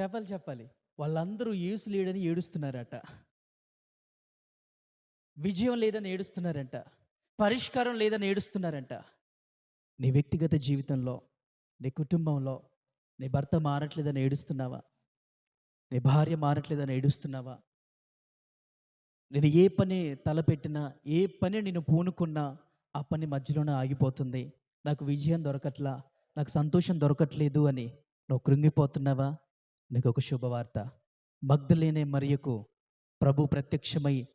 చెప్పాలి చెప్పాలి. వాళ్ళందరూ యేసు లేడని ఏడుస్తున్నారట. విజయం లేదని ఏడుస్తున్నారంట. పరిష్కారం లేదని ఏడుస్తున్నారంట. నీ వ్యక్తిగత జీవితంలో నీ కుటుంబంలో నీ భర్త మారట్లేదని ఏడుస్తున్నావా? నీ భార్య మారట్లేదని ఏడుస్తున్నావా? నేను ఏ పని తలపెట్టినా ఏ పని నేను పూనుకున్నా ఆ పని మధ్యలోనే ఆగిపోతుంది. నాకు విజయం దొరకట్లా నాకు సంతోషం దొరకట్లేదు అని. నువ్వు కృంగిపోతున్నావా? నీకు ఒక శుభవార్త. మగ్ధలేనే మరియకు ప్రభు ప్రత్యక్షమై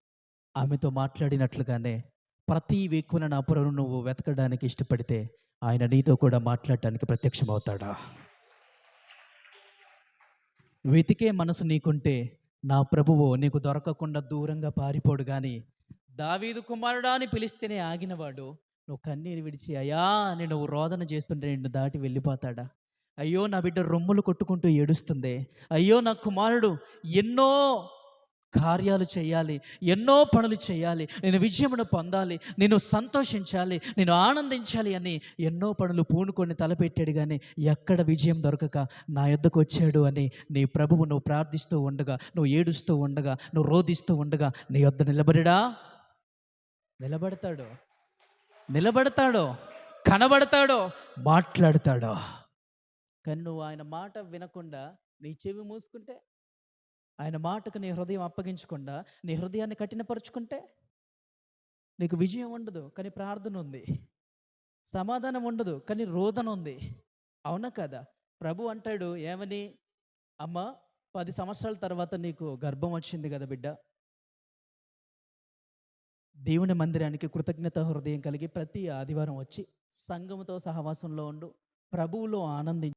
ఆమెతో మాట్లాడినట్లుగానే ప్రతి వేకున నా పురను నువ్వు వెతకడానికి ఇష్టపడితే ఆయన నీతో కూడా మాట్లాడటానికి ప్రత్యక్షమవుతాడా? వెతికే మనసు నీకుంటే నా ప్రభువు నీకు దొరకకుండా దూరంగా పారిపోడు కానీ దావీదు కుమారుడా అని పిలిస్తేనే ఆగినవాడు నువ్వు కన్నీరు విడిచి అయ్యా నేను నువ్వు రోదన చేస్తుంటే నిన్ను దాటి వెళ్ళిపోతాడా? అయ్యో నా బిడ్డ రొమ్ములు కొట్టుకుంటూ ఏడుస్తుంది. అయ్యో నా కుమారుడు ఎన్నో కార్యాలు చేయాలి ఎన్నో పనులు చేయాలి నేను విజయమును పొందాలి నేను సంతోషించాలి నేను ఆనందించాలి అని ఎన్నో పనులు పూనుకొని తలపెట్టాడు కానీ ఎక్కడ విజయం దొరకక నా యొద్దకు వచ్చాడు అని నీ ప్రభువు నువ్వు ప్రార్థిస్తూ ఉండగా నువ్వు ఏడుస్తూ ఉండగా నువ్వు రోధిస్తూ ఉండగా నీ యొద్ద నిలబడిడా? నిలబడతాడు? నిలబడతాడో? కనబడతాడో? మాట్లాడతాడో? కానీ నువ్వు ఆయన మాట వినకుండా నీ చెవి మూసుకుంటే ఆయన మాటకు నీ హృదయం అప్పగించకుండా నీ హృదయాన్ని కఠినపరుచుకుంటే నీకు విజయం ఉండదు కానీ ప్రార్థన ఉంది. సమాధానం ఉండదు కానీ రోదన ఉంది. అవునా కదా? ప్రభు అంటాడు ఏమని? అమ్మ పది సంవత్సరాల తర్వాత నీకు గర్భం వచ్చింది కదా బిడ్డ. దేవుని మందిరానికి కృతజ్ఞత హృదయం కలిగి ప్రతి ఆదివారం వచ్చి సంఘముతో సహవాసంలో ఉండు. ప్రభువులో ఆనందించు